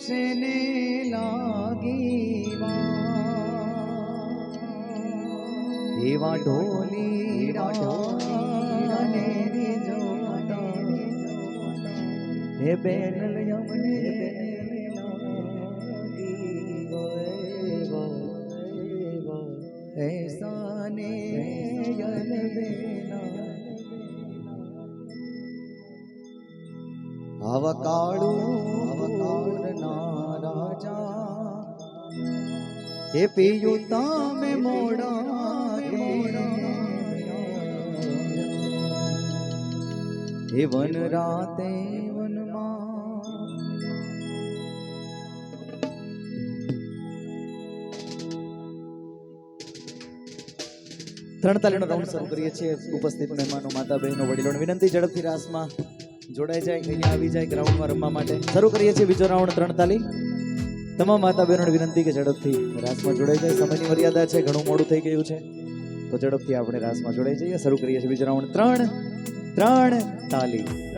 સેને લાગી એવા ઢોલી ઢોલીને જોતા હે બેન યમને ऐसा ने जल देना અવકાળું હે પીયું તમે મોડા હે વન રાતે વનમાં ત્રણ તાલીનો રાઉન્ડ શરૂ કરીએ છીએ. ઉપસ્થિત મહેમાનો, માતા બહેનો, વડીલોને વિનંતી ઝડપથી રાસમાં જોડાઈ જાય, અહીંયા આવી જાય ગ્રાઉન્ડમાં રમવા માટે. શરૂ કરીએ છીએ બીજો રાઉન્ડ ત્રણ તાલી તમામ માતા બહેનોને વિનંતી કે ઝડપથી રાસમાં જોડાઈ જાય. સમયની મર્યાદા છે, ઘણું મોડું થઈ ગયું છે. તો ઝડપથી આપણે રાસમાં જોડાઈ જઈએ. શરૂ કરીએ છીએ બીજો રાઉન્ડ. ત્રણ ત્રણ, તાલી.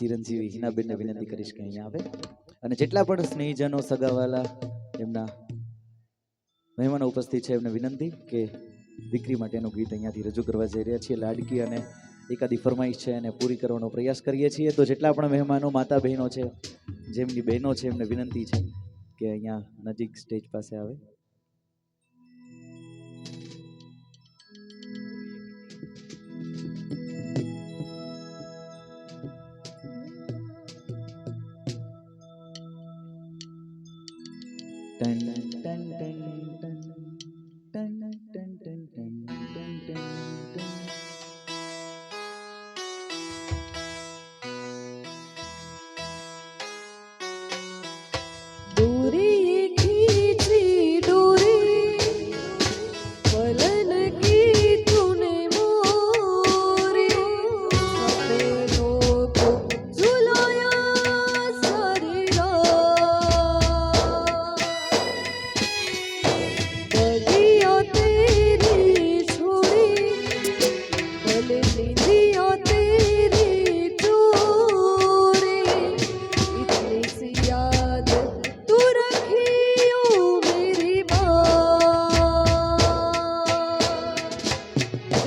ચિરંજીવી હિનાબેનને વિનંતી કરીશ કે અહીંયા આવે. અને જેટલા પણ સ્નેહીજનો, સગાવાલા, એમના મહેમાનો ઉપસ્થિત છે, એમને વિનંતી કે દીકરી માટેનું ગીત અહીંયાથી રજૂ કરવા જઈ રહ્યા છીએ. લાડકી અને એકાદી ફરમાઈશ છે એને પૂરી કરવાનો પ્રયાસ કરીએ છીએ. તો જેટલા પણ મહેમાનો માતા બહેનો છે, જેમની બહેનો છે, એમને વિનંતી છે કે અહીંયા નજીક સ્ટેજ પાસે આવે. dun, dun, dun, dun.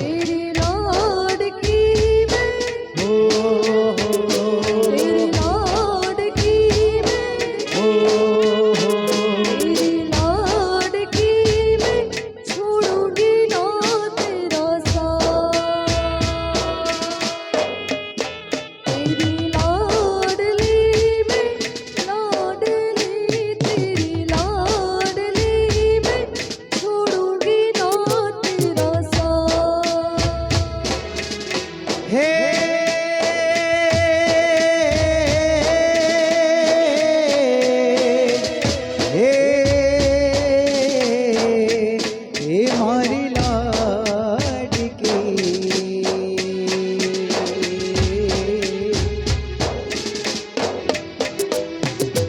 तेरे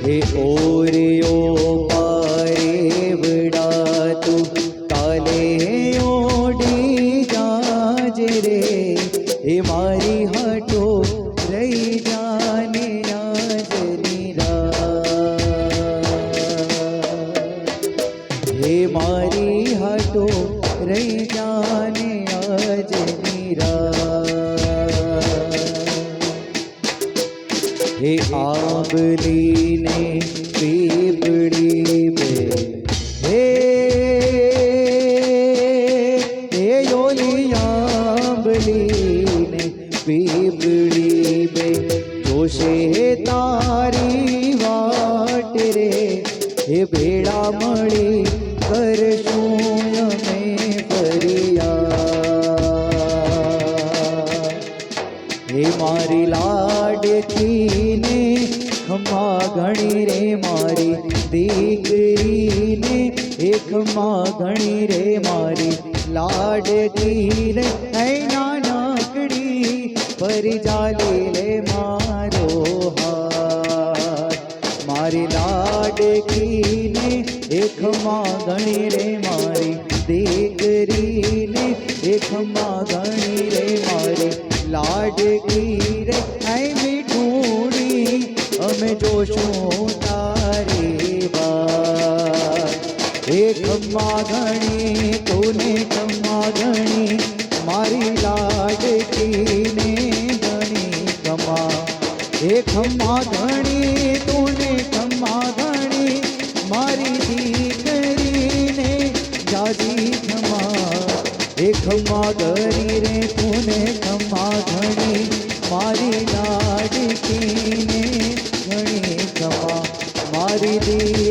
ए ओरियो મારી લાડકી ને ખમા ઘણી રે મારી દીકરીને એ ખમા ઘણી રે મારી લાડકી રે નાનકડી ફરી જાલી લે મા એકમાં ધણી રે મારી, દીકરીને એકમાં ધણી રે મારી. લાડકી રે આઈ મીઠુરી અમે જોશું તારી વાત. એક માગણી તોને કમાગણી મારી લાડકીને ગણી કમા એક માગણી ભક્તિને વણી કમા મારી દી